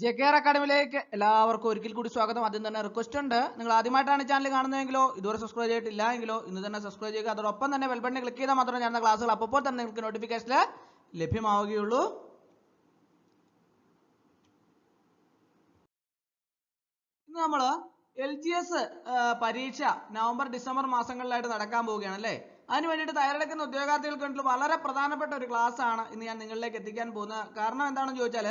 J K R അക്കാഡമിയിലേക്ക് എല്ലാവർക്കും ഒരിക്കൽ കൂടി സ്വാഗതം. ആദ്യം തന്നെ റിക്വസ്റ്റ് ഉണ്ട്. നിങ്ങൾ ആദ്യമായിട്ടാണ് ചാനൽ കാണുന്നതെങ്കിലോ ഇതുവരെ സബ്സ്ക്രൈബ് ചെയ്തിട്ടില്ല എങ്കിലോ ഇന്ന് തന്നെ സബ്സ്ക്രൈബ് ചെയ്യുക. അതോടൊപ്പം തന്നെ ബെൽ ബട്ടൺ ക്ലിക്ക് ചെയ്താൽ മാത്രമേ ഞാൻ ക്ലാസ്സുകൾ അപ്പോൾ തന്നെ നിങ്ങൾക്ക് നോട്ടിഫിക്കേഷനിൽ ലഭ്യമാവുകയുള്ളൂ. ഇന്ന് നമ്മൾ എൽ ജി എസ് പരീക്ഷ നവംബർ ഡിസംബർ മാസങ്ങളിലായിട്ട് നടക്കാൻ പോവുകയാണ് അല്ലേ? അതിന് വേണ്ടിയിട്ട് തയ്യാറെടുക്കുന്ന ഉദ്യോഗാർത്ഥികൾക്ക് വേണ്ടിയിട്ട് വളരെ പ്രധാനപ്പെട്ട ഒരു ക്ലാസ് ആണ് ഇന്ന് ഞാൻ നിങ്ങളിലേക്ക് എത്തിക്കാൻ പോകുന്നത്. കാരണം എന്താണെന്ന് ചോദിച്ചാൽ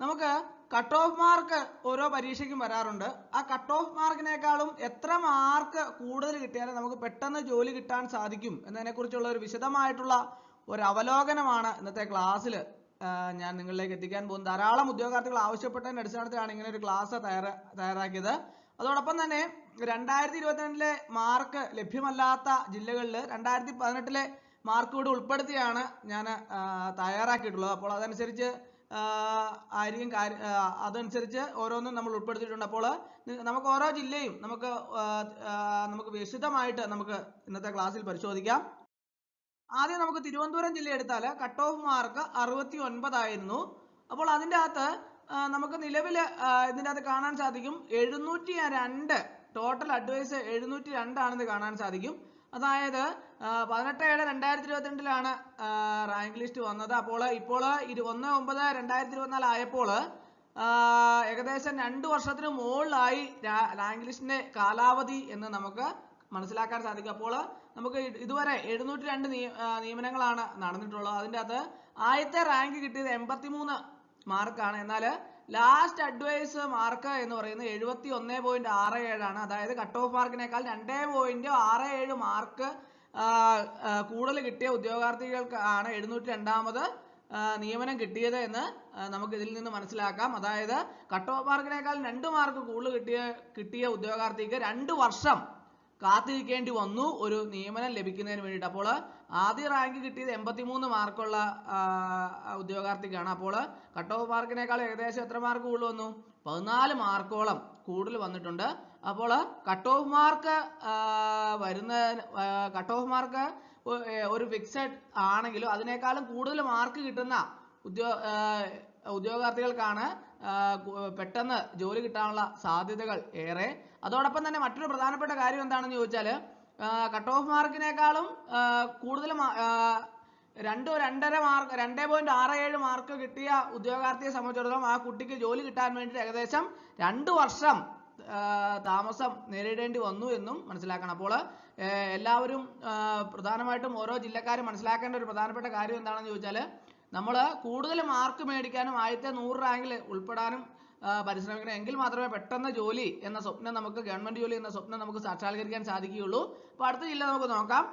നമുക്ക് കട്ട് ഓഫ് മാർക്ക് ഓരോ പരീക്ഷയ്ക്കും വരാറുണ്ട്. ആ കട്ട് ഓഫ് മാർക്കിനേക്കാളും എത്ര മാർക്ക് കൂടുതൽ കിട്ടിയാലും നമുക്ക് പെട്ടെന്ന് ജോലി കിട്ടാൻ സാധിക്കും എന്നതിനെക്കുറിച്ചുള്ള ഒരു വിശദമായിട്ടുള്ള ഒരു അവലോകനമാണ് ഇന്നത്തെ ക്ലാസ്സിൽ ഞാൻ നിങ്ങളിലേക്ക് എത്തിക്കാൻ പോകുന്നത്. ധാരാളം ഉദ്യോഗാർത്ഥികൾ ആവശ്യപ്പെട്ടതിന്റെ അടിസ്ഥാനത്തിലാണ് ഇങ്ങനെ ഒരു ക്ലാസ് തയ്യാറ തയ്യാറാക്കിയത്. അതോടൊപ്പം തന്നെ രണ്ടായിരത്തി ഇരുപത്തിരണ്ടിലെ മാർക്ക് ലഭ്യമല്ലാത്ത ജില്ലകളിൽ രണ്ടായിരത്തി പതിനെട്ടിലെ മാർക്ക് കൂടി ഉൾപ്പെടുത്തിയാണ് ഞാൻ തയ്യാറാക്കിയിട്ടുള്ളത്. അപ്പോൾ അതനുസരിച്ച് ആയിരിക്കും അതനുസരിച്ച് ഓരോന്നും നമ്മൾ ഉൾപ്പെടുത്തിയിട്ടുണ്ട്. അപ്പോൾ നമുക്ക് ഓരോ ജില്ലയും നമുക്ക് നമുക്ക് വിശദമായിട്ട് നമുക്ക് ഇന്നത്തെ ക്ലാസ്സിൽ പരിശോധിക്കാം. ആദ്യം നമുക്ക് തിരുവനന്തപുരം ജില്ല എടുത്താൽ കട്ട് ഓഫ് മാർക്ക് അറുപത്തി ഒൻപതായിരുന്നു അപ്പോൾ അതിന്റെ അകത്ത് നമുക്ക് നിലവിൽ ഇതിന്റെ അകത്ത് കാണാൻ സാധിക്കും എഴുന്നൂറ്റി രണ്ട് ടോട്ടൽ അഡ്വൈസ് എഴുന്നൂറ്റി രണ്ടാണെന്ന് കാണാൻ സാധിക്കും. അതായത് പതിനെട്ട് ഏഴ് രണ്ടായിരത്തി ഇരുപത്തിരണ്ടിലാണ് റാങ്ക് ലിസ്റ്റ് വന്നത്. അപ്പോൾ ഇപ്പോൾ ഒന്ന് ഒമ്പത് രണ്ടായിരത്തി ഇരുപത്തിനാല് ആയപ്പോൾ ഏകദേശം രണ്ട് വർഷത്തിന് മുകളിലായി റാങ്ക് ലിസ്റ്റിന്റെ കാലാവധി എന്ന് നമുക്ക് മനസ്സിലാക്കാൻ സാധിക്കും. അപ്പോൾ നമുക്ക് ഇതുവരെ എഴുന്നൂറ്റി രണ്ട് നിയമനങ്ങളാണ് നടന്നിട്ടുള്ളത്. അതിന്റെ അകത്ത് ആദ്യത്തെ റാങ്ക് കിട്ടിയത് എൺപത്തിമൂന്ന് മാർക്കാണ് എന്നാൽ ലാസ്റ്റ് അഡ്വൈസ് മാർക്ക് എന്ന് പറയുന്നത് എഴുപത്തി ഒന്ന് പോയിന്റ് ആറ് ഏഴാണ്. അതായത് കട്ട് ഓഫ് മാർക്കിനേക്കാൾ രണ്ടേ പോയിന്റ് ആറ് ഏഴ് മാർക്ക് കൂടുതൽ കിട്ടിയ ഉദ്യോഗാർത്ഥികൾക്ക് ആണ് എഴുന്നൂറ്റി രണ്ടാമത് നിയമനം കിട്ടിയത് എന്ന് നമുക്ക് ഇതിൽ നിന്ന് മനസ്സിലാക്കാം. അതായത് കട്ട് ഓഫ് മാർക്കിനേക്കാൾ രണ്ട് മാർക്ക് കൂടുതൽ കിട്ടിയ കിട്ടിയ ഉദ്യോഗാർത്ഥിക്ക് രണ്ട് വർഷം കാത്തിരിക്കേണ്ടി വന്നു. ഒരു നിയമനം ലഭിക്കുന്നതിന് വേണ്ടിയിട്ട്. അപ്പോൾ ആദ്യ റാങ്ക് കിട്ടിയത് എൺപത്തിമൂന്ന് മാർക്കുള്ള ഉദ്യോഗാർത്ഥിക്കാണ്. അപ്പോൾ കട്ട് ഓഫ് മാർക്കിനേക്കാൾ ഏകദേശം എത്ര മാർക്ക് കൂടുതൽ വന്നു? പതിനാല് മാർക്കോളം കൂടുതൽ വന്നിട്ടുണ്ട്. അപ്പോൾ കട്ട് ഓഫ് മാർക്ക് വരുന്ന കട്ട് ഓഫ് മാർക്ക് ഒരു ഫിക്സഡ് ആണെങ്കിലും അതിനേക്കാളും കൂടുതൽ മാർക്ക് കിട്ടുന്ന ഉദ്യോ ഉദ്യോഗാർത്ഥികൾക്കാണ് പെട്ടെന്ന് ജോലി കിട്ടാനുള്ള സാധ്യതകൾ ഏറെ അതോടൊപ്പം തന്നെ മറ്റൊരു പ്രധാനപ്പെട്ട കാര്യം എന്താണെന്ന് ചോദിച്ചാൽ കട്ട് ഓഫ് മാർക്കിനേക്കാളും കൂടുതൽ രണ്ട് രണ്ടര മാർക്ക് രണ്ടേ പോയിന്റ് ആറ് ഏഴ് മാർക്ക് കിട്ടിയ ഉദ്യോഗാർത്ഥിയെ സംബന്ധിച്ചിടത്തോളം ആ കുട്ടിക്ക് ജോലി കിട്ടാൻ വേണ്ടി ഏകദേശം രണ്ട് വർഷം താമസം നേരിടേണ്ടി വന്നു എന്നും മനസ്സിലാക്കണം. അപ്പോൾ എല്ലാവരും പ്രധാനമായിട്ടും ഓരോ ജില്ലക്കാരും മനസ്സിലാക്കേണ്ട ഒരു പ്രധാനപ്പെട്ട കാര്യം എന്താണെന്ന് ചോദിച്ചാൽ നമ്മൾ കൂടുതൽ മാർക്ക് മേടിക്കാനും ആദ്യത്തെ നൂറ് റാങ്കിൽ ഉൾപ്പെടാനും പരിശ്രമിക്കണം. എങ്കിൽ മാത്രമേ പെട്ടെന്ന് ജോലി എന്ന സ്വപ്നം നമുക്ക് ഗവൺമെന്റ് ജോലി എന്ന സ്വപ്നം നമുക്ക് സാക്ഷാത്കരിക്കാൻ സാധിക്കുകയുള്ളൂ. അപ്പോൾ അടുത്ത ജില്ല നമുക്ക് നോക്കാം.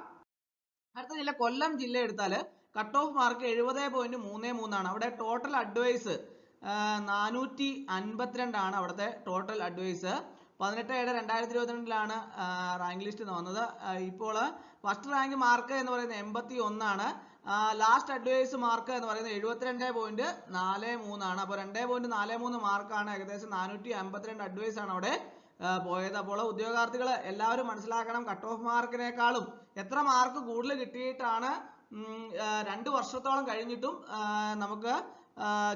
അടുത്ത ജില്ല കൊല്ലം ജില്ല എടുത്താൽ കട്ട് ഓഫ് മാർക്ക് എഴുപത് പോയിന്റ് മൂന്ന് മൂന്നാണ്. അവിടെ ടോട്ടൽ അഡ്വൈസ് നാനൂറ്റി അൻപത്തിരണ്ടാണ് അവിടുത്തെ ടോട്ടൽ അഡ്വൈസ് പതിനെട്ട് ഏഴ് രണ്ടായിരത്തി ഇരുപത്തിരണ്ടിലാണ് റാങ്ക് ലിസ്റ്റ് വന്നത്. ഇപ്പോൾ ഫസ്റ്റ് റാങ്ക് മാർക്ക് എന്ന് പറയുന്നത് എൺപത്തി ഒന്നാണ് ലാസ്റ്റ് അഡ്വൈസ് മാർക്ക് എന്ന് പറയുന്നത് എഴുപത്തിരണ്ട് പോയിന്റ് നാല് മൂന്നാണ്. അപ്പോൾ രണ്ട് പോയിന്റ് നാല് മൂന്ന് മാർക്കാണ് ഏകദേശം നാനൂറ്റി അമ്പത്തിരണ്ട് അഡ്വൈസ് ആണ് അവിടെ പോയത്. അപ്പോൾ ഉദ്യോഗാർത്ഥികൾ എല്ലാവരും മനസ്സിലാക്കണം കട്ട് ഓഫ് മാർക്കിനേക്കാളും എത്ര മാർക്ക് കൂടുതൽ കിട്ടിയിട്ടാണ് രണ്ട് വർഷത്തോളം കഴിഞ്ഞിട്ടും നമുക്ക്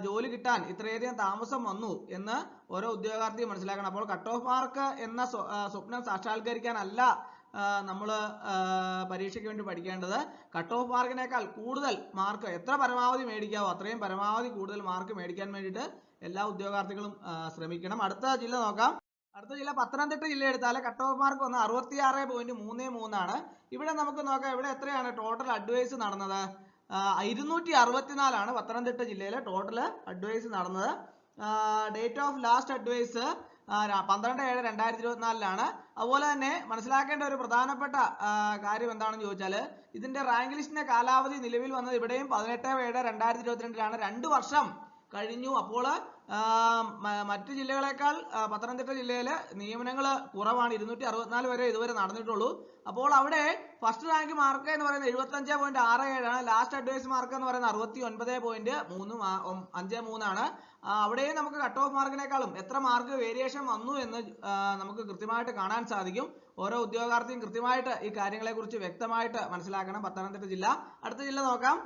ജോലി കിട്ടാൻ ഇത്രയധികം താമസം വന്നു എന്ന് ഓരോ ഉദ്യോഗാർത്ഥിയും മനസ്സിലാക്കണം. അപ്പോൾ കട്ട് ഓഫ് മാർക്ക് എന്ന സ്വപ്നം സാക്ഷാത്കരിക്കാനല്ല നമ്മൾ പരീക്ഷയ്ക്ക് വേണ്ടി പഠിക്കേണ്ടത് കട്ട് ഓഫ് മാർക്കിനേക്കാൾ കൂടുതൽ മാർക്ക് എത്ര പരമാവധി മേടിക്കാവോ അത്രയും പരമാവധി കൂടുതൽ മാർക്ക് മേടിക്കാൻ വേണ്ടിയിട്ട് എല്ലാ ഉദ്യോഗാർത്ഥികളും ശ്രമിക്കണം. അടുത്ത ജില്ല നോക്കാം. അടുത്ത ജില്ല പത്തനംതിട്ട ജില്ല എടുത്താൽ കട്ട് ഓഫ് മാർക്ക് വന്ന് അറുപത്തിയാറ് പോയിന്റ് മൂന്ന് മൂന്നാണ് ഇവിടെ നമുക്ക് നോക്കാം ഇവിടെ എത്രയാണ് ടോട്ടൽ അഡ്വൈസ് നടന്നത്? ഇരുന്നൂറ്റി അറുപത്തിനാലാണ് പത്തനംതിട്ട ജില്ലയിലെ ടോട്ടൽ അഡ്വൈസ് നടന്നത്. ഡേറ്റ് ഓഫ് ലാസ്റ്റ് അഡ്വൈസ് പന്ത്രണ്ട് ഏഴ് രണ്ടായിരത്തി ഇരുപത്തിനാലിലാണ്. അതുപോലെ തന്നെ മനസ്സിലാക്കേണ്ട ഒരു പ്രധാനപ്പെട്ട കാര്യം എന്താണെന്ന് ചോദിച്ചാൽ ഇതിന്റെ റാങ്ക് ലിസ്റ്റിന്റെ കാലാവധി നിലവിൽ വന്നത് ഇവിടെയും പതിനെട്ട് ഏഴ് രണ്ടായിരത്തി ഇരുപത്തിരണ്ടിലാണ്. രണ്ട് വർഷം കഴിഞ്ഞു. അപ്പോൾ മറ്റു ജില്ലകളെക്കാൾ പത്തനംതിട്ട ജില്ലയിലെ നിയമനങ്ങൾ കുറവാണ്. ഇരുന്നൂറ്റി അറുപത്തിനാല് വരെ ഇതുവരെ നടന്നിട്ടുള്ളൂ. അപ്പോൾ അവിടെ ഫസ്റ്റ് റാങ്ക് മാർക്ക് എന്ന് പറയുന്നത് എഴുപത്തഞ്ച് പോയിന്റ് ആറ് ഏഴാണ് ലാസ്റ്റ് അഡ്വൈസ് മാർക്ക് എന്ന് പറയുന്നത് അറുപത്തി ഒൻപത് പോയിന്റ് മൂന്ന് അഞ്ച് മൂന്നാണ് അവിടെയും നമുക്ക് കട്ട് ഓഫ് മാർക്കിനേക്കാളും എത്ര മാർക്ക് വേരിയേഷൻ വന്നു എന്ന് നമുക്ക് കൃത്യമായിട്ട് കാണാൻ സാധിക്കും. ഓരോ ഉദ്യോഗാർത്ഥിയും കൃത്യമായിട്ട് ഈ കാര്യങ്ങളെക്കുറിച്ച് വ്യക്തമായിട്ട് മനസ്സിലാക്കണം പത്തനംതിട്ട ജില്ല. അടുത്ത ജില്ല നോക്കാം.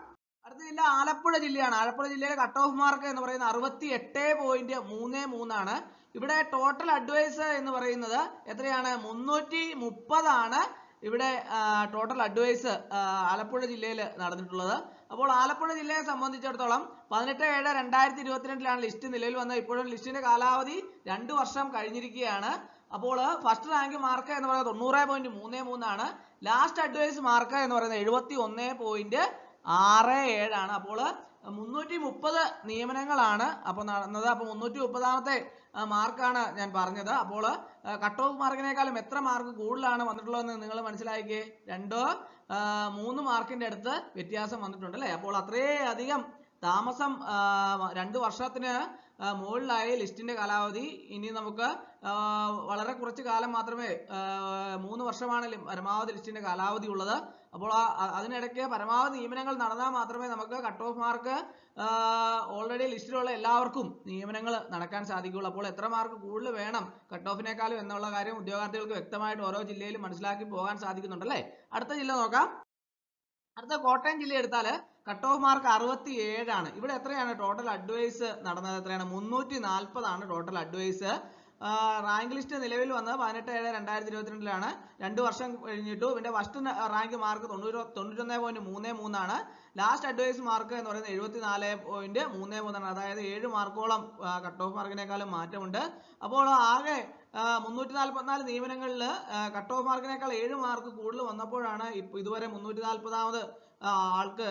അടുത്ത ജില്ല ആലപ്പുഴ ജില്ലയാണ്. ആലപ്പുഴ ജില്ലയിലെ കട്ട് ഓഫ് മാർക്ക് എന്ന് പറയുന്നത് അറുപത്തി എട്ട് പോയിന്റ് മൂന്ന് മൂന്നാണ്. ഇവിടെ ടോട്ടൽ അഡ്വൈസ് എന്ന് പറയുന്നത് എത്രയാണ്? മുന്നൂറ്റി മുപ്പതാണ് ഇവിടെ ടോട്ടൽ അഡ്വൈസ് ആലപ്പുഴ ജില്ലയിൽ നടന്നിട്ടുള്ളത്. അപ്പോൾ ആലപ്പുഴ ജില്ലയെ സംബന്ധിച്ചിടത്തോളം പതിനെട്ട് ഏഴ് രണ്ടായിരത്തി ഇരുപത്തിരണ്ടിലാണ് ലിസ്റ്റ് നിലവിൽ വന്നത്. ഇപ്പോഴും ലിസ്റ്റിന്റെ കാലാവധി രണ്ട് വർഷം കഴിഞ്ഞിരിക്കുകയാണ്. അപ്പോൾ ഫസ്റ്റ് റാങ്ക് മാർക്ക് എന്ന് പറയുന്നത് തൊണ്ണൂറ് പോയിന്റ് മൂന്ന് മൂന്നാണ്. ലാസ്റ്റ് അഡ്വൈസ് മാർക്ക് എന്ന് പറയുന്നത് എഴുപത്തി ഒന്ന് പോയിന്റ് ആറ് ഏഴാണ്. അപ്പോൾ മുന്നൂറ്റി മുപ്പത് നിയമനങ്ങളാണ് അപ്പോൾ നടന്നത്. അപ്പോൾ മുന്നൂറ്റി മുപ്പതാമത്തെ മാർക്കാണ് ഞാൻ പറഞ്ഞത്. അപ്പോൾ കട്ട് ഓഫ് മാർക്കിനേക്കാളും എത്ര മാർക്ക് കൂടുതലാണ് വന്നിട്ടുള്ളതെന്ന് നിങ്ങൾ മനസ്സിലാക്കിയേ? രണ്ടോ മൂന്ന് മാർക്കിന്റെ അടുത്ത് വ്യത്യാസം വന്നിട്ടുണ്ട് അല്ലേ അപ്പോൾ അത്രയധികം താമസം രണ്ട് വർഷത്തിന് മുകളിലായി ലിസ്റ്റിന്റെ കാലാവധി. ഇനി നമുക്ക് വളരെ കുറച്ച് കാലം മാത്രമേ മൂന്ന് വർഷമാണ് പരമാവധി ലിസ്റ്റിന്റെ കാലാവധി ഉള്ളത് അപ്പോൾ ആ- അതിനിടയ്ക്ക് പരമാവധി നിയമനങ്ങൾ നടന്നാൽ മാത്രമേ നമുക്ക് കട്ട് ഓഫ് മാർക്ക് ഓൾറെഡി ലിസ്റ്റിലുള്ള എല്ലാവർക്കും നിയമനങ്ങൾ നടക്കാൻ സാധിക്കുകയുള്ളൂ. അപ്പോൾ എത്ര മാർക്ക് കൂടുതൽ വേണം കട്ട് ഓഫിനേക്കാളും എന്നുള്ള കാര്യം ഉദ്യോഗാർത്ഥികൾക്ക് വ്യക്തമായിട്ട് ഓരോ ജില്ലയിലും മനസ്സിലാക്കി പോകാൻ സാധിക്കുന്നുണ്ട് അല്ലേ? അടുത്ത ജില്ല നോക്കാം. അടുത്ത കോട്ടയം ജില്ല എടുത്താൽ കട്ട് ഓഫ് മാർക്ക് അറുപത്തി ഏഴാണ് ഇവിടെ എത്രയാണ് ടോട്ടൽ അഡ്വൈസ് നടന്നത്? എത്രയാണ്? മുന്നൂറ്റി നാൽപ്പതാണ് ടോട്ടൽ അഡ്വൈസ് റാങ്ക് ലിസ്റ്റ് നിലവിൽ വന്നത് പതിനെട്ട് ഏഴ് രണ്ടായിരത്തി ഇരുപത്തിരണ്ടിലാണ് രണ്ട് വർഷം കഴിഞ്ഞിട്ടു ഇതിന്റെ ഫസ്റ്റ് റാങ്ക് മാർക്ക് തൊണ്ണൂറ് തൊണ്ണൂറ്റൊന്ന് പോയിന്റ് മൂന്ന് മൂന്നാണ്. ലാസ്റ്റ് അഡ്വൈസ് മാർക്ക് എന്ന് പറയുന്നത് എഴുപത്തി നാല് പോയിന്റ് മൂന്ന് മൂന്നാണ്. അതായത് ഏഴ് മാർക്കോളം കട്ട് ഓഫ് മാർക്കിനേക്കാളും മാറ്റമുണ്ട്. അപ്പോൾ ആകെ മുന്നൂറ്റി നാൽപ്പത്തിനാല് നിയമനങ്ങളിൽ കട്ട് ഓഫ് മാർക്കിനേക്കാൾ ഏഴ് മാർക്ക് കൂടുതൽ വന്നപ്പോഴാണ് ഇതുവരെ മുന്നൂറ്റി നാൽപ്പതാമത് ആൾക്ക്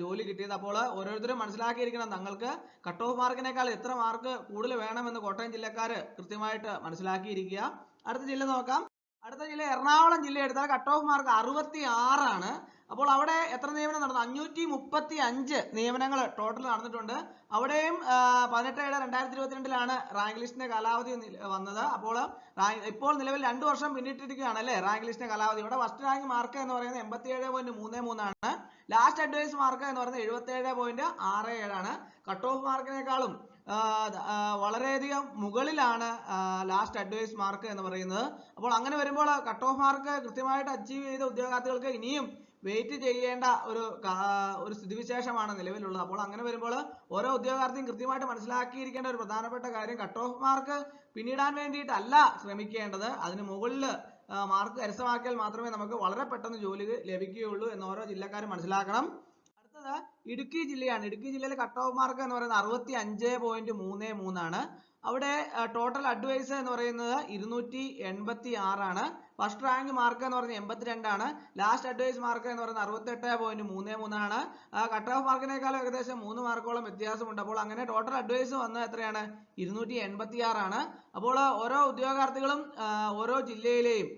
ജോലി കിട്ടിയത്. അപ്പോൾ ഓരോരുത്തരും മനസ്സിലാക്കിയിരിക്കണം തങ്ങൾക്ക് കട്ട് ഓഫ് മാർക്കിനേക്കാൾ എത്ര മാർക്ക് കൂടുതൽ വേണമെന്ന് കോട്ടയം ജില്ലക്കാർ കൃത്യമായിട്ട് മനസ്സിലാക്കിയിരിക്കുക. അടുത്ത ജില്ല നോക്കാം. അടുത്ത ജില്ല എറണാകുളം ജില്ല എടുത്താൽ കട്ട് ഓഫ് മാർക്ക് അറുപത്തി ആറാണ് അപ്പോൾ അവിടെ എത്ര നിയമനം നടന്നു? അഞ്ഞൂറ്റി മുപ്പത്തി അഞ്ച് നിയമനങ്ങൾ ടോട്ടൽ നടന്നിട്ടുണ്ട്. അവിടെയും പതിനെട്ട് ഏഴ് രണ്ടായിരത്തി ഇരുപത്തിരണ്ടിലാണ് റാങ്ക് ലിസ്റ്റിന്റെ കാലാവധി വന്നത്. അപ്പോൾ ഇപ്പോൾ നിലവിൽ രണ്ട് വർഷം പിന്നിട്ടിരിക്കുകയാണ് അല്ലേ റാങ്ക് ലിസ്റ്റിന്റെ കാലാവധി? ഇവിടെ ഫസ്റ്റ് റാങ്ക് മാർക്ക് എന്ന് പറയുന്നത് എൺപത്തി ഏഴ് പോയിന്റ് മൂന്ന് മൂന്നാണ്. ലാസ്റ്റ് അഡ്വൈസ് മാർക്ക് എന്ന് പറയുന്നത് എഴുപത്തി ഏഴ് പോയിന്റ് ആറ് ഏഴാണ് കട്ട് ഓഫ് മാർക്കിനേക്കാളും വളരെയധികം മുകളിലാണ് ലാസ്റ്റ് അഡ്വൈസ് മാർക്ക് എന്ന് പറയുന്നത്. അപ്പോൾ അങ്ങനെ വരുമ്പോൾ കട്ട് ഓഫ് മാർക്ക് കൃത്യമായിട്ട് അച്ചീവ് ചെയ്ത ഉദ്യോഗാർത്ഥികൾക്ക് ഇനിയും വെയിറ്റ് ചെയ്യേണ്ട ഒരു ഒരു സ്ഥിതിവിശേഷമാണ് നിലവിലുള്ളത്. അപ്പോൾ അങ്ങനെ വരുമ്പോൾ ഓരോ ഉദ്യോഗാർത്ഥിയും കൃത്യമായിട്ട് മനസ്സിലാക്കിയിരിക്കേണ്ട ഒരു പ്രധാനപ്പെട്ട കാര്യം കട്ട് ഓഫ് മാർക്ക് പിന്നിടാൻ വേണ്ടിയിട്ടല്ല ശ്രമിക്കേണ്ടത്. അതിന് മുകളിൽ മാർക്ക് കരസ്ഥമാക്കിയാൽ മാത്രമേ നമുക്ക് വളരെ പെട്ടെന്ന് ജോലി ലഭിക്കുകയുള്ളൂ എന്ന് ഓരോ ജില്ലക്കാരും മനസ്സിലാക്കണം. അടുത്തത് ഇടുക്കി ജില്ലയാണ്. ഇടുക്കി ജില്ലയിലെ കട്ട് ഓഫ് മാർക്ക് എന്ന് പറയുന്നത് അറുപത്തി അഞ്ച് പോയിന്റ് മൂന്ന് മൂന്നാണ്. അവിടെ ടോട്ടൽ അഡ്വൈസ് എന്ന് പറയുന്നത് ഇരുന്നൂറ്റി എൺപത്തി ആറാണ് ഫസ്റ്റ് റാങ്ക് മാർക്ക് എന്ന് പറയുന്നത് എൺപത്തിരണ്ടാണ്. ലാസ്റ്റ് അഡ്വൈസ് മാർക്ക് എന്ന് പറയുന്നത് അറുപത്തെട്ട് പോയിന്റ് മൂന്ന് മൂന്നാണ്. കട്ട് ഓഫ് മാർക്കിനേക്കാളും ഏകദേശം മൂന്ന് മാർക്കോളം വ്യത്യാസമുണ്ട്. അപ്പോൾ അങ്ങനെ ടോട്ടൽ അഡ്വൈസ് വന്നത് എത്രയാണ്? ഇരുന്നൂറ്റി എൺപത്തി ആറാണ് അപ്പോൾ ഓരോ ഉദ്യോഗാർത്ഥികളും ഓരോ ജില്ലയിലെയും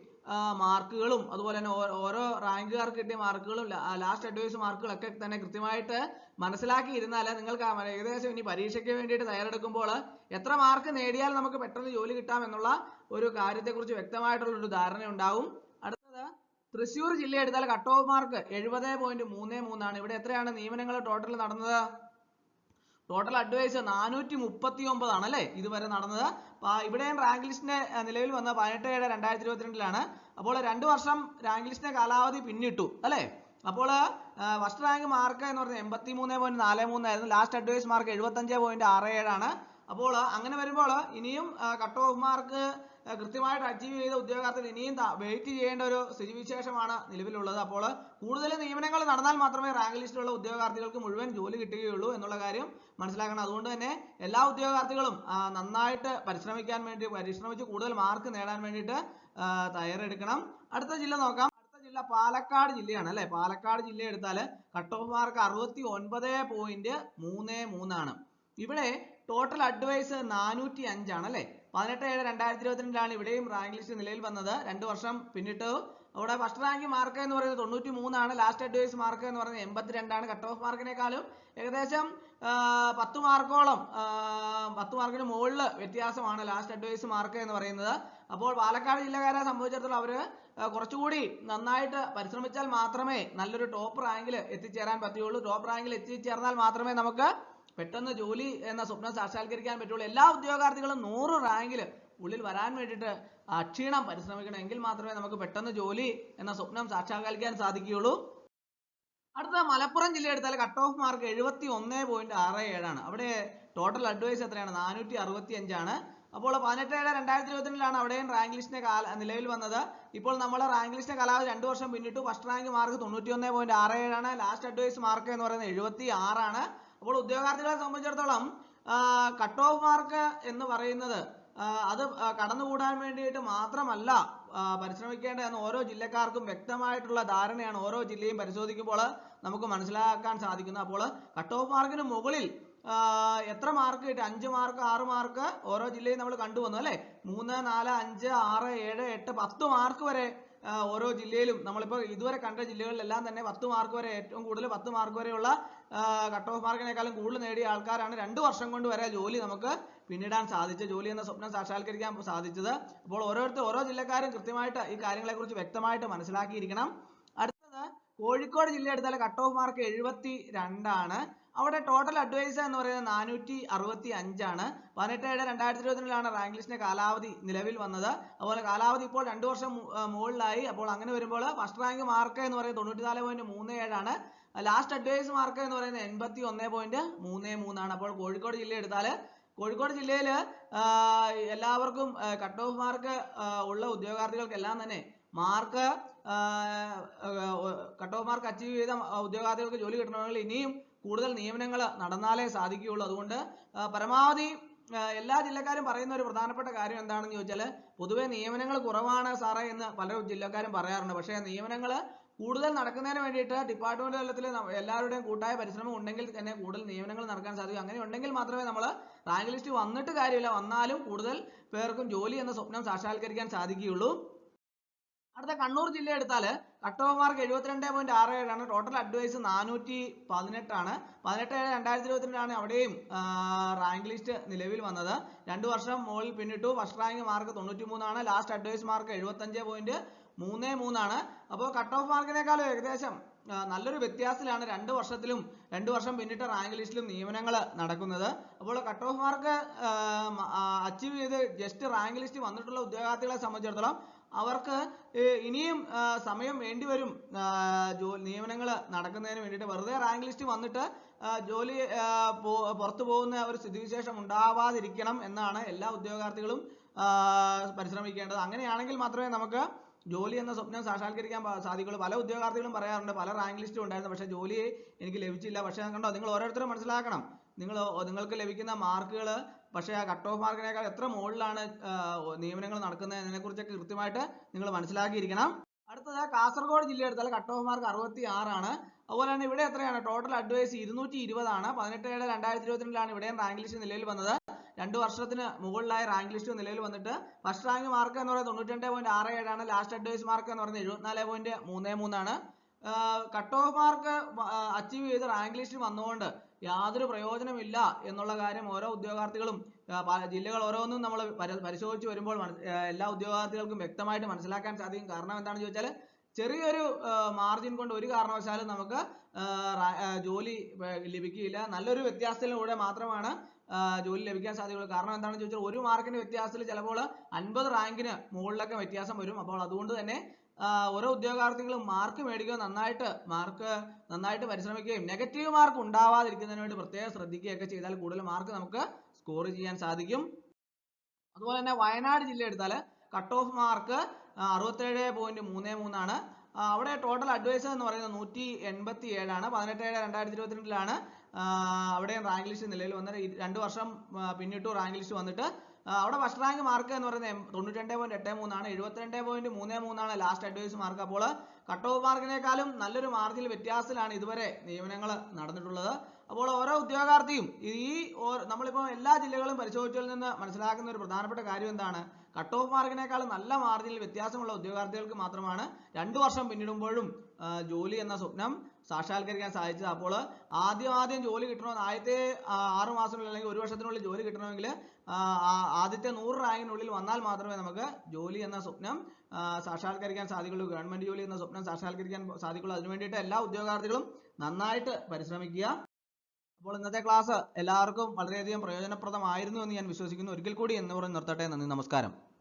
മാർക്കുകളും അതുപോലെ തന്നെ ഓരോ റാങ്കുകാർക്ക് കിട്ടിയ മാർക്കുകളും ലാസ്റ്റ് അഡ്വൈസ് മാർക്കുകളൊക്കെ തന്നെ കൃത്യമായിട്ട് മനസ്സിലാക്കി ഇരുന്നാൽ നിങ്ങൾക്ക് ഏകദേശം ഇനി പരീക്ഷയ്ക്ക് വേണ്ടിയിട്ട് തയ്യാറെടുക്കുമ്പോൾ എത്ര മാർക്ക് നേടിയാൽ നമുക്ക് പെട്ടെന്ന് ജോലി കിട്ടാം എന്നുള്ള ഒരു കാര്യത്തെക്കുറിച്ച് വ്യക്തമായിട്ടുള്ള ഒരു ധാരണ ഉണ്ടാവും അടുത്തത് തൃശ്ശൂർ ജില്ല എടുത്താൽ കട്ട് ഓഫ് മാർക്ക് എഴുപത് പോയിന്റ് മൂന്ന് മൂന്നാണ്. ഇവിടെ എത്രയാണ് നിയമനങ്ങൾ ടോട്ടൽ നടന്നത്? ടോട്ടൽ അഡ്വൈസ് നാനൂറ്റി മുപ്പത്തി ഒമ്പതാണ് അല്ലേ ഇതുവരെ നടന്നത് ഇവിടെയും റാങ്ക് ലിസ്റ്റിന്റെ നിലവിൽ വന്ന പതിനെട്ട് ഏഴ് രണ്ടായിരത്തി ഇരുപത്തിരണ്ടിലാണ് അപ്പോൾ രണ്ട് വർഷം റാങ്ക് ലിസ്റ്റിന്റെ കാലാവധി പിന്നിട്ടു അല്ലേ? അപ്പോൾ ഫസ്റ്റ് റാങ്ക് മാർക്ക് എന്ന് പറഞ്ഞാൽ എൺപത്തി മൂന്ന് പോയിന്റ് നാല് മൂന്നായിരുന്നു ലാസ്റ്റ് അഡ്വൈസ് മാർക്ക് എഴുപത്തഞ്ച് പോയിന്റ് ആറ് ഏഴാണ്. അപ്പോൾ അങ്ങനെ വരുമ്പോൾ ഇനിയും കട്ട് ഓഫ് മാർക്ക് കൃത്യമായിട്ട് അച്ചീവ് ചെയ്ത ഉദ്യോഗാർത്ഥികൾ ഇനിയും വെയിറ്റ് ചെയ്യേണ്ട ഒരു സ്ഥിതിവിശേഷമാണ് നിലവിലുള്ളത്. അപ്പോൾ കൂടുതൽ നിയമനങ്ങൾ നടന്നാൽ മാത്രമേ റാങ്ക് ലിസ്റ്റിലുള്ള ഉദ്യോഗാർത്ഥികൾക്ക് മുഴുവൻ ജോലി കിട്ടുകയുള്ളൂ എന്നുള്ള കാര്യം മനസ്സിലാക്കണം. അതുകൊണ്ട് തന്നെ എല്ലാ ഉദ്യോഗാർത്ഥികളും നന്നായിട്ട് പരിശ്രമിക്കാൻ വേണ്ടി പരിശ്രമിച്ച് കൂടുതൽ മാർക്ക് നേടാൻ വേണ്ടിയിട്ട് തയ്യാറെടുക്കണം. അടുത്ത ജില്ല നോക്കാം. ജില്ല പാലക്കാട് ജില്ലയാണ് അല്ലെ? പാലക്കാട് ജില്ല എടുത്താൽ കട്ട് ഓഫ് മാർക്ക് അറുപത്തി ഒൻപത് പോയിന്റ് മൂന്ന് മൂന്നാണ്. ഇവിടെ ടോട്ടൽ അഡ്വൈസ് നാനൂറ്റി അഞ്ചാണ് അല്ലെ പതിനെട്ട് ഏഴ് രണ്ടായിരത്തി ഇരുപത്തിരണ്ടിലാണ് ഇവിടെയും റാങ്ക് ലിസ്റ്റ് നിലയിൽ വന്നത്. രണ്ട് വർഷം പിന്നിട്ട്. അവിടെ ഫസ്റ്റ് റാങ്ക് മാർക്ക് എന്ന് പറയുന്നത് തൊണ്ണൂറ്റി മൂന്നാണ് ലാസ്റ്റ് അഡ്വൈസ് മാർക്ക് എന്ന് പറയുന്നത് എൺപത്തിരണ്ടാണ്. കട്ട് ഓഫ് മാർക്കിനേക്കാളും ഏകദേശം പത്ത് മാർക്കോളം പത്ത് മാർക്കിന് മുകളിൽ വ്യത്യാസമാണ് ലാസ്റ്റ് അഡ്വൈസ് മാർക്ക് എന്ന് പറയുന്നത്. അപ്പോൾ പാലക്കാട് ജില്ലക്കാരെ സംബന്ധിച്ചിടത്തോളം അവർ കുറച്ചുകൂടി നന്നായിട്ട് പരിശ്രമിച്ചാൽ മാത്രമേ നല്ലൊരു ടോപ്പ് റാങ്കിൽ എത്തിച്ചേരാൻ പറ്റുകയുള്ളൂ. ടോപ്പ് റാങ്കിൽ എത്തിച്ചേർന്നാൽ മാത്രമേ നമുക്ക് പെട്ടെന്ന് ജോലി എന്ന സ്വപ്നം സാക്ഷാത്കരിക്കാൻ പറ്റുള്ളൂ. എല്ലാ ഉദ്യോഗാർത്ഥികളും നൂറ് റാങ്കിൽ ഉള്ളിൽ വരാൻ വേണ്ടിയിട്ട് അക്ഷീണം പരിശ്രമിക്കണം. എങ്കിൽ മാത്രമേ നമുക്ക് പെട്ടെന്ന് ജോലി എന്ന സ്വപ്നം സാക്ഷാത്കരിക്കാൻ സാധിക്കുകയുള്ളൂ. അടുത്ത മലപ്പുറം ജില്ല എടുത്താൽ കട്ട് ഓഫ് മാർക്ക് എഴുപത്തി ഒന്ന് പോയിന്റ് ആറ് ഏഴാണ് അവിടെ ടോട്ടൽ അഡ്വൈസ് എത്രയാണ്? നാനൂറ്റി അറുപത്തി അഞ്ചാണ് അപ്പോൾ പതിനെട്ട് ഏഴ് രണ്ടായിരത്തി ഇരുപത്തിരണ്ടിലാണ് അവിടെയും റാങ്ക് ലിസ്റ്റിന്റെ കാല നിലവിൽ വന്നത്. ഇപ്പോൾ നമ്മൾ റാങ്ക് ലിസ്റ്റിന്റെ കാലാവധി രണ്ട് വർഷം പിന്നിട്ടു. ഫസ്റ്റ് റാങ്ക് മാർക്ക് തൊണ്ണൂറ്റി ഒന്ന് പോയിന്റ് ആറ് ഏഴാണ് ലാസ്റ്റ് അഡ്വൈസ് മാർക്ക് എന്ന് പറയുന്നത് എഴുപത്തി ആറാണ് അപ്പോൾ ഉദ്യോഗാർത്ഥികളെ സംബന്ധിച്ചിടത്തോളം കട്ട് ഓഫ് മാർക്ക് എന്ന് പറയുന്നത് അത് കടന്നു കടന്നുകൂടാൻ വേണ്ടിയിട്ട് മാത്രമല്ല പരിശ്രമിക്കേണ്ട എന്ന് ഓരോ ജില്ലക്കാർക്കും വ്യക്തമായിട്ടുള്ള ധാരണയാണ് ഓരോ ജില്ലയും പരിശോധിക്കുമ്പോൾ നമുക്ക് മനസ്സിലാക്കാൻ സാധിക്കുന്നത്. അപ്പോൾ കട്ട് ഓഫ് മാർക്കിന് മുകളിൽ എത്ര മാർക്ക് കിട്ടി? അഞ്ച് മാർക്ക് ആറ് മാർക്ക് ഓരോ ജില്ലയും നമ്മൾ കണ്ടുവന്നു അല്ലേ? മൂന്ന് നാല് അഞ്ച് ആറ് ഏഴ് എട്ട് പത്ത് മാർക്ക് വരെ ഓരോ ജില്ലയിലും നമ്മളിപ്പോൾ ഇതുവരെ കണ്ട ജില്ലകളിലെല്ലാം തന്നെ പത്ത് മാർക്ക് വരെ ഏറ്റവും കൂടുതൽ പത്ത് മാർക്ക് വരെയുള്ള കട്ട് ഓഫ് മാർക്കിനേക്കാളും കൂടുതൽ നേടിയ ആൾക്കാരാണ് രണ്ട് വർഷം കൊണ്ട് വരെ ജോലി നമുക്ക് പിന്നിടാൻ സാധിച്ചത് ജോലി എന്ന സ്വപ്നം സാക്ഷാത്കരിക്കാൻ സാധിച്ചത്. അപ്പോൾ ഓരോരുത്തർ ഓരോ ജില്ലക്കാരും കൃത്യമായിട്ട് ഈ കാര്യങ്ങളെക്കുറിച്ച് വ്യക്തമായിട്ട് മനസ്സിലാക്കിയിരിക്കണം. അടുത്തത് കോഴിക്കോട് ജില്ല എടുത്താൽ കട്ട് ഓഫ് മാർക്ക് എഴുപത്തി രണ്ടാണ് അവിടെ ടോട്ടൽ അഡ്വൈസ് എന്ന് പറയുന്നത് നാനൂറ്റി അറുപത്തി അഞ്ചാണ് പതിനെട്ട് ഏഴ് രണ്ടായിരത്തി ഇരുപത്തിരണ്ടിലാണ് റാങ്ക് ലിസ്റ്റിന്റെ കാലാവധി നിലവിൽ വന്നത്. അതുപോലെ കാലാവധി ഇപ്പോൾ രണ്ട് വർഷം മുകളിലായി. അപ്പോൾ അങ്ങനെ വരുമ്പോൾ ഫസ്റ്റ് റാങ്ക് മാർക്ക് എന്ന് പറയുന്നത് തൊണ്ണൂറ്റി നാല് പോയിന്റ് മൂന്ന് ഏഴാണ്. ലാസ്റ്റ് അഡ്വൈസ് മാർക്ക് എന്ന് പറയുന്നത് എൺപത്തി ഒന്ന് പോയിന്റ് മൂന്ന് മൂന്നാണ്. അപ്പോൾ കോഴിക്കോട് ജില്ല എടുത്താൽ കോഴിക്കോട് ജില്ലയിൽ എല്ലാവർക്കും കട്ട് ഓഫ് മാർക്ക് ഉള്ള ഉദ്യോഗാർത്ഥികൾക്കെല്ലാം തന്നെ mark cut off mark achieve ചെയ്ത ഉദ്യോഗാർത്ഥികൾക്ക് ജോലി കിട്ടണമെങ്കിൽ ഇനിയും കൂടുതൽ നിയമനങ്ങൾ നടന്നാലേ സാധിക്കുകയുള്ളൂ. അതുകൊണ്ട് പരമാവധി എല്ലാ ജില്ലക്കാരും പറയുന്ന ഒരു പ്രധാനപ്പെട്ട കാര്യം എന്താണെന്ന് ചോദിച്ചാൽ പൊതുവേ നിയമനങ്ങൾ കുറവാണ് സാറേ എന്ന് പല ജില്ലക്കാരും പറയാറുണ്ട്. പക്ഷേ നിയമനങ്ങൾ കൂടുതൽ നടക്കുന്നതിന് വേണ്ടിയിട്ട് ഡിപ്പാർട്ട്മെന്റ് തലത്തിൽ എല്ലാവരുടെയും കൂട്ടായ പരിശ്രമം ഉണ്ടെങ്കിൽ തന്നെ കൂടുതൽ നിയമനങ്ങൾ നടക്കാൻ സാധിക്കും. അങ്ങനെ ഉണ്ടെങ്കിൽ മാത്രമേ നമ്മൾ റാങ്ക് ലിസ്റ്റ് വന്നിട്ട് കാര്യമില്ല. വന്നാലും കൂടുതൽ പേർക്കും ജോലി എന്ന സ്വപ്നം സാക്ഷാത്കരിക്കാൻ സാധിക്കുകയുള്ളൂ. അടുത്ത കണ്ണൂർ ജില്ല എടുത്താൽ കട്ട് ഓഫ് മാർക്ക് എഴുപത്തിരണ്ട് പോയിന്റ് ആറ് ഏഴാണ് ടോട്ടൽ അഡ്വൈസ് നാനൂറ്റി പതിനെട്ടാണ്. പതിനെട്ട് ഏഴ് രണ്ടായിരത്തി ഇരുപത്തിരണ്ടാണ് അവിടെയും റാങ്ക് ലിസ്റ്റ് നിലവിൽ വന്നത്. രണ്ട് വർഷം മുകളിൽ പിന്നിട്ടു. ഫസ്റ്റ് റാങ്ക് മാർക്ക് തൊണ്ണൂറ്റി മൂന്നാണ് ലാസ്റ്റ് അഡ്വൈസ് മാർക്ക് എഴുപത്തഞ്ച് പോയിന്റ് മൂന്ന് മൂന്നാണ്. അപ്പോൾ കട്ട് ഓഫ് മാർക്കിനേക്കാളും ഏകദേശം നല്ലൊരു വ്യത്യാസത്തിലാണ് രണ്ട് വർഷത്തിലും രണ്ട് വർഷം പിന്നിട്ട റാങ്ക് ലിസ്റ്റിലും നിയമനങ്ങൾ നടക്കുന്നത്. അപ്പോൾ കട്ട് ഓഫ് മാർക്ക് അച്ചീവ് ചെയ്ത് ജസ്റ്റ് റാങ്ക് ലിസ്റ്റ് വന്നിട്ടുള്ള ഉദ്യോഗാർത്ഥികളെ സംബന്ധിച്ചിടത്തോളം അവർക്ക് ഇനിയും സമയം വേണ്ടി വരും. നിയമനങ്ങൾ നടക്കുന്നതിന് വേണ്ടിയിട്ട് വെറുതെ റാങ്ക് ലിസ്റ്റ് വന്നിട്ട് ജോലി പുറത്തു പോകുന്ന ഒരു സ്ഥിതിവിശേഷം ഉണ്ടാവാതിരിക്കണം എന്നാണ് എല്ലാ ഉദ്യോഗാർത്ഥികളും പരിശ്രമിക്കേണ്ടത്. അങ്ങനെയാണെങ്കിൽ മാത്രമേ നമുക്ക് ജോലി എന്ന സ്വപ്നം സാക്ഷാത്കരിക്കാൻ സാധിക്കുള്ളൂ. പല ഉദ്യോഗാർത്ഥികളും പറയാറുണ്ട് പല റാങ്ക് ലിസ്റ്റും ഉണ്ടായിരുന്നു പക്ഷേ ജോലി എനിക്ക് ലഭിച്ചില്ല. പക്ഷേ കണ്ടോ നിങ്ങൾ ഓരോരുത്തരും മനസ്സിലാക്കണം. നിങ്ങൾ നിങ്ങൾക്ക് ലഭിക്കുന്ന മാർക്കുകൾ പക്ഷേ ആ കട്ട് ഓഫ് മാർക്കിനേക്കാൾ എത്ര മുകളിലാണ് നിയമനങ്ങൾ നടക്കുന്നത് എന്നതിനെക്കുറിച്ചൊക്കെ കൃത്യമായിട്ട് നിങ്ങൾ മനസ്സിലാക്കിയിരിക്കണം. അടുത്തത് കാസർഗോഡ് ജില്ല എടുത്താൽ കട്ട് ഓഫ് മാർക്ക് അറുപത്തി ആറാണ് അതുപോലെ തന്നെ ഇവിടെ എത്രയാണ്? ടോട്ടൽ അഡ്വൈസ് ഇരുന്നൂറ്റി ഇരുപതാണ് പതിനെട്ട് ഏഴ് രണ്ടായിരത്തി ഇരുപത്തിരണ്ടിലാണ് ഇവിടെയും റാങ്ക് ലിസ്റ്റ് നിലയിൽ വന്നത്. രണ്ട് വർഷത്തിന് മുകളിലായ റാങ്ക് ലിസ്റ്റ് നിലയിൽ വന്നിട്ട് ഫസ്റ്റ് റാങ്ക് മാർക്ക് എന്ന് പറയുന്നത് തൊണ്ണൂറ്റി രണ്ട് പോയിന്റ് ആറ് ഏഴാണ്. ലാസ്റ്റ് അഡ്വൈസ് മാർക്ക് എന്ന് പറയുന്നത് എഴുപത്തിനാല് പോയിന്റ് മൂന്ന് മൂന്നാണ്. കട്ട് ഓഫ് മാർക്ക് അച്ചീവ് ചെയ്ത് റാങ്ക് ലിസ്റ്റ് വന്നുകൊണ്ട് യാതൊരു പ്രയോജനമില്ല എന്നുള്ള കാര്യം ഓരോ ഉദ്യോഗാർത്ഥികളും ജില്ലകൾ ഓരോന്നും നമ്മൾ പരിശോധിച്ച് വരുമ്പോൾ എല്ലാ ഉദ്യോഗാർത്ഥികൾക്കും വ്യക്തമായിട്ട് മനസ്സിലാക്കാൻ സാധിക്കും. കാരണം എന്താണെന്ന് ചോദിച്ചാൽ ചെറിയൊരു മാർജിൻ കൊണ്ട് ഒരു കാരണവശാലും നമുക്ക് ജോലി ലഭിക്കില്ല നല്ലൊരു വ്യത്യാസത്തിലൂടെ മാത്രമാണ് ജോലി ലഭിക്കാൻ സാധ്യതയുള്ളൂ. കാരണം എന്താണെന്ന് ചോദിച്ചാൽ ഒരു മാർക്കിന്റെ വ്യത്യാസത്തിൽ ചിലപ്പോൾ അൻപത് റാങ്കിന് മുകളിലൊക്കെ വ്യത്യാസം വരും. അപ്പോൾ അതുകൊണ്ട് തന്നെ ഓരോ ഉദ്യോഗാർത്ഥികളും മാർക്ക് മേടിക്കുക നന്നായിട്ട് മാർക്ക് നന്നായിട്ട് പരിശ്രമിക്കുകയും നെഗറ്റീവ് മാർക്ക് ഉണ്ടാവാതിരിക്കുന്നതിന് വേണ്ടി പ്രത്യേകം ശ്രദ്ധിക്കുകയൊക്കെ ചെയ്താൽ കൂടുതൽ മാർക്ക് നമുക്ക് സ്കോർ ചെയ്യാൻ സാധിക്കും. അതുപോലെ തന്നെ വയനാട് ജില്ല എടുത്താൽ കട്ട് ഓഫ് മാർക്ക് അറുപത്തേഴ് പോയിന്റ് മൂന്ന് മൂന്നാണ്. അവിടെ ടോട്ടൽ അഡ്വൈസ് എന്ന് പറയുന്നത് നൂറ്റി എൺപത്തി ഏഴാണ് പതിനെട്ട് ഏഴ് രണ്ടായിരത്തി ഇരുപത്തിരണ്ടിലാണ് അവിടെയും റാങ്ക് ലിസ്റ്റ് നിലവിൽ വന്നത് രണ്ട് വർഷം പിന്നിട്ടു റാങ്ക് ലിസ്റ്റ് വന്നിട്ട് അവിടെ ഫസ്റ്റ് റാങ്ക് മാർക്ക് എന്ന് പറയുന്നത് തൊണ്ണൂറ്റി രണ്ടേ പോയിന്റ് എട്ട് മൂന്നാണ് എഴുപത്തിരണ്ട് പോയിന്റ് മൂന്ന് മൂന്നാണ് ലാസ്റ്റ് അഡ്വൈസ് മാർക്ക് അപ്പോൾ കട്ട് ഓഫ് മാർക്കിനേക്കാളും നല്ലൊരു മാർജിൽ വ്യത്യാസത്തിലാണ് ഇതുവരെ നിയമനങ്ങൾ നടന്നിട്ടുള്ളത്. അപ്പോൾ ഓരോ ഉദ്യോഗാർത്ഥിയും ഈ നമ്മളിപ്പോൾ എല്ലാ ജില്ലകളും പരിശോധിച്ചതിൽ നിന്ന് മനസ്സിലാക്കുന്ന ഒരു പ്രധാനപ്പെട്ട കാര്യം എന്താണ്? കട്ട് ഓഫ് മാർക്കിനേക്കാളും നല്ല മാർജിനിൽ വ്യത്യാസമുള്ള ഉദ്യോഗാർത്ഥികൾക്ക് മാത്രമാണ് രണ്ടു വർഷം പിന്നിടുമ്പോഴും ജോലി എന്ന സ്വപ്നം സാക്ഷാത്കരിക്കാൻ സാധിച്ചത്. അപ്പോൾ ആദ്യം ആദ്യം ജോലി കിട്ടണമെന്ന് ആദ്യത്തെ ആറ് മാസത്തിനുള്ളിൽ അല്ലെങ്കിൽ ഒരു വർഷത്തിനുള്ളിൽ ജോലി കിട്ടണമെങ്കിൽ ആദ്യത്തെ നൂറ് റാങ്കിനുള്ളിൽ വന്നാൽ മാത്രമേ നമുക്ക് ജോലി എന്ന സ്വപ്നം സാക്ഷാത്കരിക്കാൻ സാധിക്കുള്ളൂ. ഗവൺമെന്റ് ജോലി എന്ന സ്വപ്നം സാക്ഷാത്കരിക്കാൻ സാധിക്കുള്ളൂ. അതിനു വേണ്ടിയിട്ട് എല്ലാ ഉദ്യോഗാർത്ഥികളും നന്നായിട്ട് പരിശ്രമിക്കുക. അപ്പോൾ ഇന്നത്തെ ക്ലാസ് എല്ലാവർക്കും വളരെയധികം പ്രയോജനപ്രദമായിരുന്നു എന്ന് ഞാൻ വിശ്വസിക്കുന്നു. ഒരിക്കൽ കൂടി എന്ന് പറഞ്ഞ് നിർത്തട്ടെ. നന്ദി നമസ്കാരം.